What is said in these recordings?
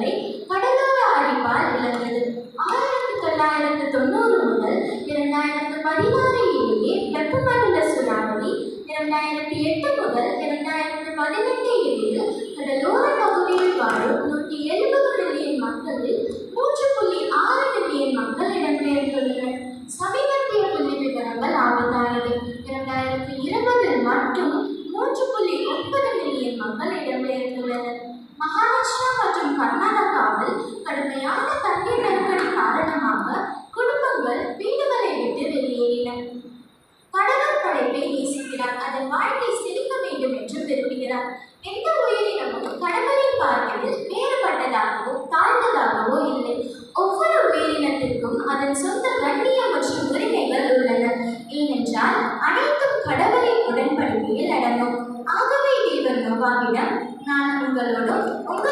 கிலோமீட்டர்களை கடலோர அரிப்பால் இழந்தது ஆயிரத்தி தொள்ளாயிரத்து தொண்ணூறு முதல் இரண்டாயிரத்து பதினாறு இடையே வெப்பமண்டல சுனாமி இரண்டாயிரத்தி எட்டு முதல் இரண்டாயிரத்து பதினெட்டு இடையில் கடலோர பகுதியில் வாழும் நூற்றி எழுபது மில்லியன் மக்களில் மூன்று புள்ளி ஆறு மில்லியன் மக்கள் இடம்பெயர்ந்துள்ளனர். சமீபத்திய புள்ளி விவரங்கள் ஆபத்தானது இரண்டாயிரத்தி இருபதில் மட்டும் மூன்று புள்ளி ஒன்பது மில்லியன் மக்கள் இடம்பெயர்ந்துள்ளனர். மகாராஷ்டிரா கர்நாடகாவில் கடுமையான தண்ணீர் நெருக்கடி காரணமாக குடும்பங்கள் வீடுகளை விட்டு வெளியேறின. கடவுள் படைப்பை நேசிக்கிறார். அதன் வாழ்க்கை செழிக்க வேண்டும் என்று விரும்புகிறார். எந்த உயிரினமும் கடவுளின் பார்வையில் வேறுபட்டதாகவோ தாழ்ந்ததாகவோ இல்லை. ஒவ்வொரு உயிரினத்திற்கும் அதன் சொந்த கண்ணியம் மற்றும் உரிமைகள் உள்ளன. ஏனென்றால் அனைத்தும் கடவுளின் உடன்படிக்கையில் அடங்கும். ஆகவே தேவன் நோவாவிடம் நான் உங்களோடும் உங்கள்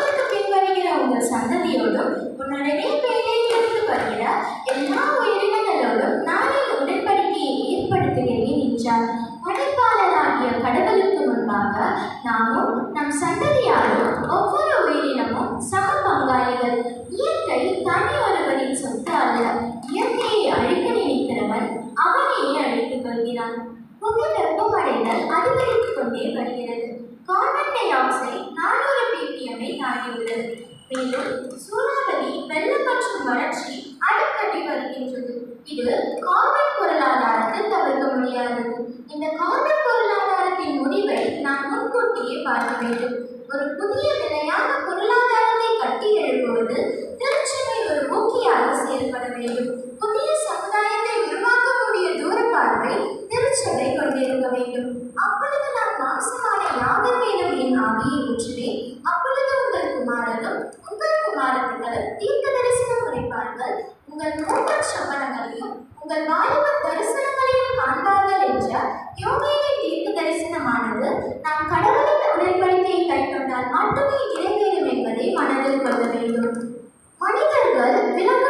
சந்ததியோடும் உன்னுடனே பேழையிலிருந்து வருகிற எல்லா உயிரினங்களோடும் நான் உடன்படிக்கையை ஏற்படுத்துகிறேன் என்றார் படைப்பாளராகிய கடவுளுக்கு முன்பாக நாமும் நம் சந்ததியாரும் ஒவ்வொரு உயிரினமும் சம பங்காளிகள். இயற்கை தனி ஒருவரின் சொத்து அல்ல. இயற்கையை அழிக்க நினைக்கிறவன் அவனையே அழித்துக் கொள்கிறான். புவி வெப்பமடைதல் அதிகரித்துக் கொண்டே வருகிறது. கார்பன் டை ஆக்சைடு நானூறு பிபிஎம்ஐ தாண்டியுள்ளது மேலும் சூறாவளி வெள்ளம் மற்றும் வறட்சி அடிக்கடி வருகின்றது. இது கார்பன் பொருளாதாரத்தில் தவிர்க்க முடியாதது. இந்த கார்பன் பொருளாதாரத்தின் முடிவை நாம் முன்கூட்டியே பார்க்க வேண்டும். ஒரு புதிய நிலையான பொருளாதாரத்தை கட்டி எழுப்புவது திருச்சபை ஒரு ஊக்கியாக செயல்பட வேண்டும். தீர்க்க தரிசனம் உரைப்பார்கள் உங்கள் மூவர் சபலங்களையும் உங்கள் வாலிப தரிசனங்களையும் காண்பார்கள் என்ற யோகையின் தீர்க்க தரிசனமானது நாம் கடவுளின் உடன்படிக்கையை கைக்கொண்டால் மட்டுமே நிறைவேறும் என்பதை மனதில் கொள்ள வேண்டும். மனிதர்கள் விலங்கு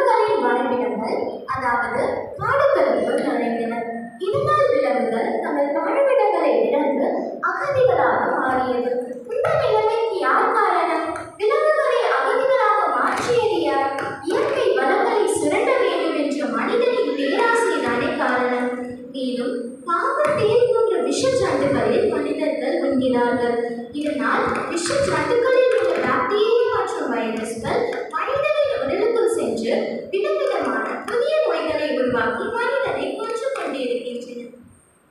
சத்துக்களில் உள்ள பாக்டீரியா மற்றும் வைரஸ்கள் மனிதனின் உடலுக்குள் சென்று விதவிதமான புதிய நோய்களை உருவாக்கி மனிதனை கொன்று கொண்டிருக்கின்றன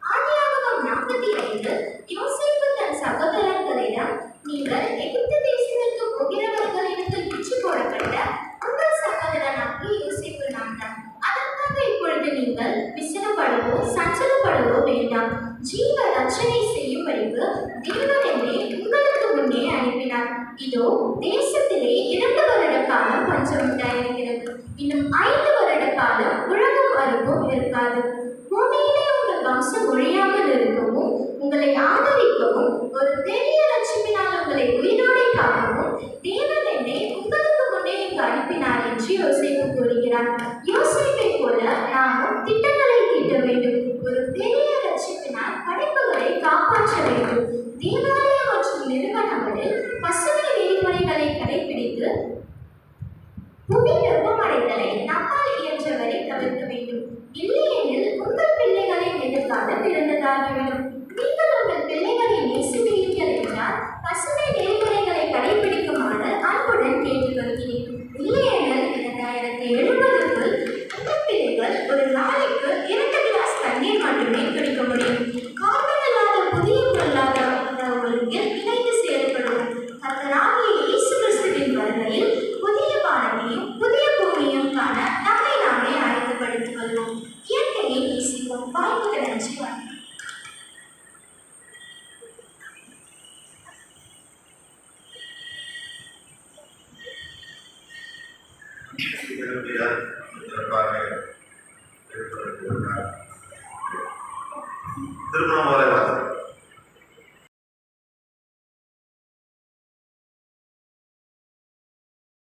ஆதியாகமம் நாற்பத்தி ஐந்து தன் சகோதரர்களிடம் நீங்கள் எகிப்து தேசத்திற்கு போகிறவர்களிடத்தில் பிச்சு போடப்பட்ட உங்கள் சகோதரனாகிய யோசேப்பு நான் தான் அதற்காக இப்பொழுது நீங்கள் விசனப்படவோ சஞ்சலப்படவோ வேண்டாம் ஜீவ ரட்சணை செய்யும்படிக்கு தேவன் என்னை உங்களுக்கு முன்னே அனுப்பினார் இதோ தேசத்திலே இரண்டு வருட காலம் பஞ்சம் உண்டாயிருக்கிறது இன்னும் ஐந்து வருட காலம் உலகம் அறுப்பும் இருக்காது. பூமியிலே உங்கள் வம்சம் ஒழியாமல் இருக்கவும் உங்களை ஆதரிக்கவும் ஒரு பெரிய லட்சுமினால் உங்களை உயிரோடை காக்கவும் தேவன் என்னை உங்களுக்கு முன்னே இங்கு அனுப்பினார் என்று யோசிப்பு கூறுகிறார். யோசிப்பை போல நாமும் திட்டங்களை தீட்ட வேண்டும். ஒரு பெரிய லட்சுமினால் படைப்புகளை காப்பாற்ற வேண்டும். தேவன் மற்றும் பசுமை நெறிமுறைகளை கடைபிடித்து புவி வெப்பமடைதலை நம்மால் இயன்றவரை தவிர்க்க வேண்டும். இல்லையெனில் என்னுடைய சிறப்பாக திருமணம் வரை